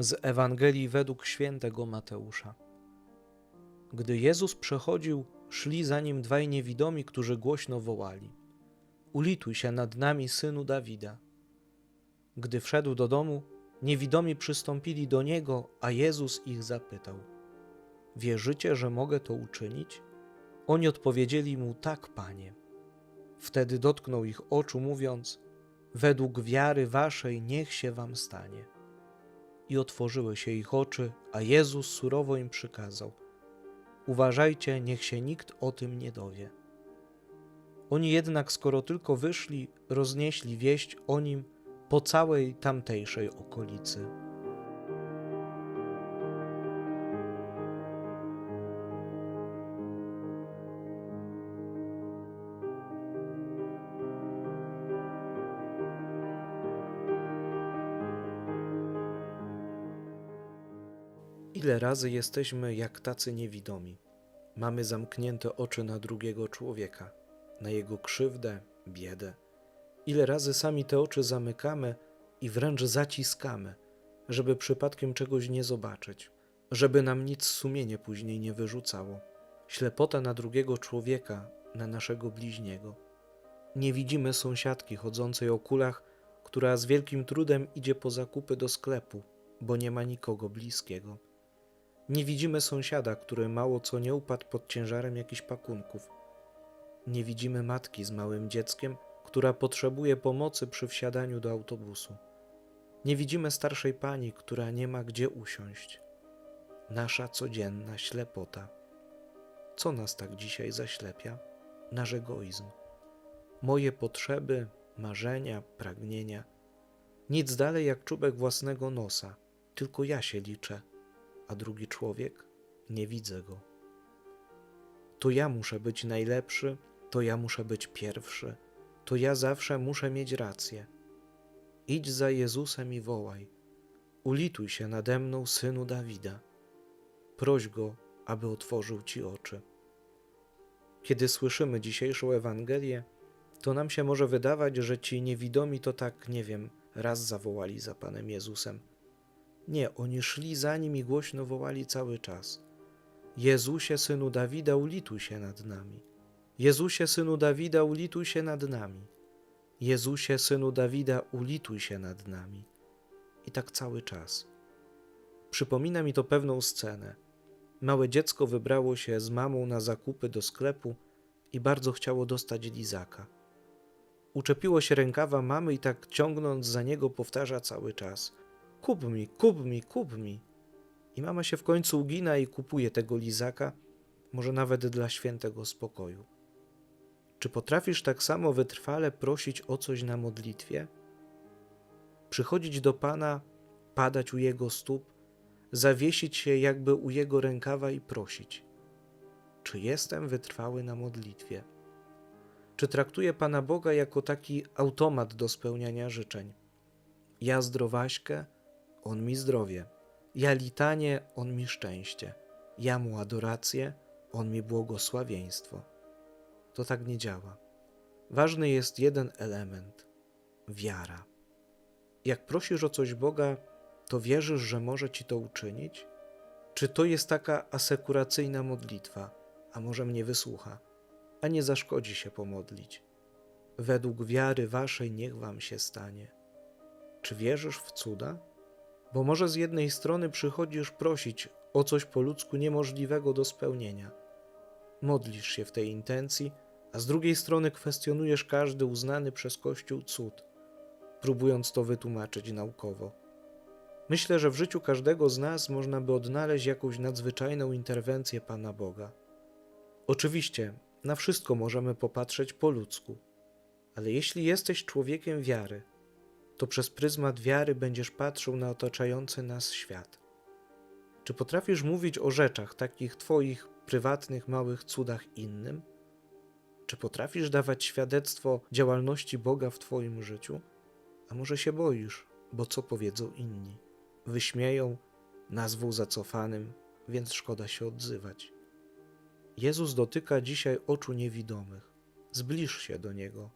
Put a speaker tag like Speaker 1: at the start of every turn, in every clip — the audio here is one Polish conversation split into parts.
Speaker 1: Z Ewangelii według świętego Mateusza. Gdy Jezus przechodził, szli za nim dwaj niewidomi, którzy głośno wołali: Ulituj się nad nami, synu Dawida. Gdy wszedł do domu, niewidomi przystąpili do niego, a Jezus ich zapytał: Wierzycie, że mogę to uczynić? Oni odpowiedzieli mu: Tak, panie. Wtedy dotknął ich oczu, mówiąc: Według wiary waszej niech się wam stanie. I otworzyły się ich oczy, a Jezus surowo im przykazał: Uważajcie, niech się nikt o tym nie dowie. Oni jednak, skoro tylko wyszli, roznieśli wieść o nim po całej tamtejszej okolicy. Ile razy jesteśmy jak tacy niewidomi? Mamy zamknięte oczy na drugiego człowieka, na jego krzywdę, biedę. Ile razy sami te oczy zamykamy i wręcz zaciskamy, żeby przypadkiem czegoś nie zobaczyć, żeby nam nic sumienie później nie wyrzucało. Ślepota na drugiego człowieka, na naszego bliźniego. Nie widzimy sąsiadki chodzącej o kulach, która z wielkim trudem idzie po zakupy do sklepu, bo nie ma nikogo bliskiego. Nie widzimy sąsiada, który mało co nie upadł pod ciężarem jakichś pakunków. Nie widzimy matki z małym dzieckiem, która potrzebuje pomocy przy wsiadaniu do autobusu. Nie widzimy starszej pani, która nie ma gdzie usiąść. Nasza codzienna ślepota. Co nas tak dzisiaj zaślepia? Nasz egoizm. Moje potrzeby, marzenia, pragnienia. Nic dalej jak czubek własnego nosa, tylko ja się liczę a drugi człowiek nie widzę go. To ja muszę być najlepszy, to ja muszę być pierwszy, to ja zawsze muszę mieć rację. Idź za Jezusem i wołaj: Ulituj się nade mną, synu Dawida. Proś go, aby otworzył ci oczy. Kiedy słyszymy dzisiejszą Ewangelię, to nam się może wydawać, że ci niewidomi to tak, nie wiem, raz zawołali za Panem Jezusem nie, oni szli za nim i głośno wołali cały czas. Jezusie, synu Dawida, ulituj się nad nami. Jezusie, synu Dawida, ulituj się nad nami. Jezusie, synu Dawida, ulituj się nad nami. I tak cały czas. Przypomina mi to pewną scenę. Małe dziecko wybrało się z mamą na zakupy do sklepu i bardzo chciało dostać lizaka. Uczepiło się rękawa mamy i tak ciągnąc za niego powtarza cały czas – kup mi, kup mi, kup mi. I mama się w końcu ugina i kupuje tego lizaka, może nawet dla świętego spokoju. Czy potrafisz tak samo wytrwale prosić o coś na modlitwie? Przychodzić do Pana, padać u Jego stóp, zawiesić się jakby u Jego rękawa i prosić. Czy jestem wytrwały na modlitwie? Czy traktuję Pana Boga jako taki automat do spełniania życzeń? Ja zdrowaśkę, on mi zdrowie. Ja litanie, On mi szczęście. Ja mu adorację, On mi błogosławieństwo. To tak nie działa. Ważny jest jeden element wiara. Jak prosisz o coś Boga, to wierzysz, że może ci to uczynić? Czy to jest taka asekuracyjna modlitwa, a może mnie wysłucha, a nie zaszkodzi się pomodlić? Według wiary waszej niech wam się stanie. Czy wierzysz w cuda? Bo może z jednej strony przychodzisz prosić o coś po ludzku niemożliwego do spełnienia. Modlisz się w tej intencji, a z drugiej strony kwestionujesz każdy uznany przez Kościół cud, próbując to wytłumaczyć naukowo. Myślę, że w życiu każdego z nas można by odnaleźć jakąś nadzwyczajną interwencję Pana Boga. Oczywiście, na wszystko możemy popatrzeć po ludzku, ale jeśli jesteś człowiekiem wiary, to przez pryzmat wiary będziesz patrzył na otaczający nas świat. Czy potrafisz mówić o rzeczach, takich Twoich prywatnych, małych cudach innym? Czy potrafisz dawać świadectwo działalności Boga w Twoim życiu? A może się boisz, bo co powiedzą inni? Wyśmieją, nazwą zacofanym, więc szkoda się odzywać. Jezus dotyka dzisiaj oczu niewidomych. Zbliż się do Niego.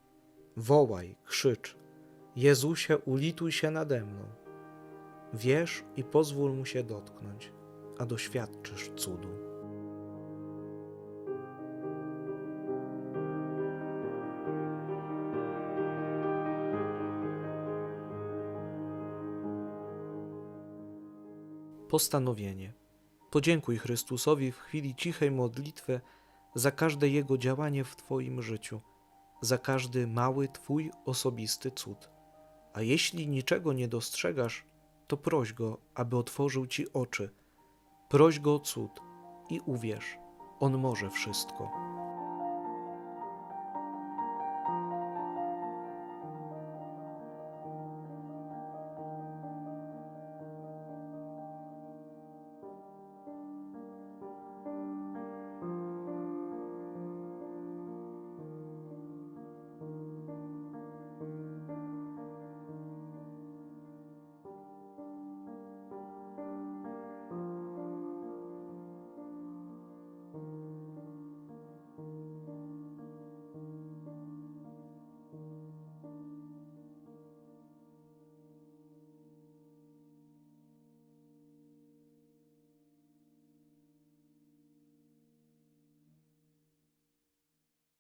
Speaker 1: Wołaj, krzycz, Jezusie, ulituj się nade mną. Wierz i pozwól mu się dotknąć, a doświadczysz cudu. Postanowienie. Podziękuj Chrystusowi w chwili cichej modlitwy za każde Jego działanie w Twoim życiu, za każdy mały Twój osobisty cud. A jeśli niczego nie dostrzegasz, to proś Go, aby otworzył Ci oczy. Proś Go o cud i uwierz, On może wszystko.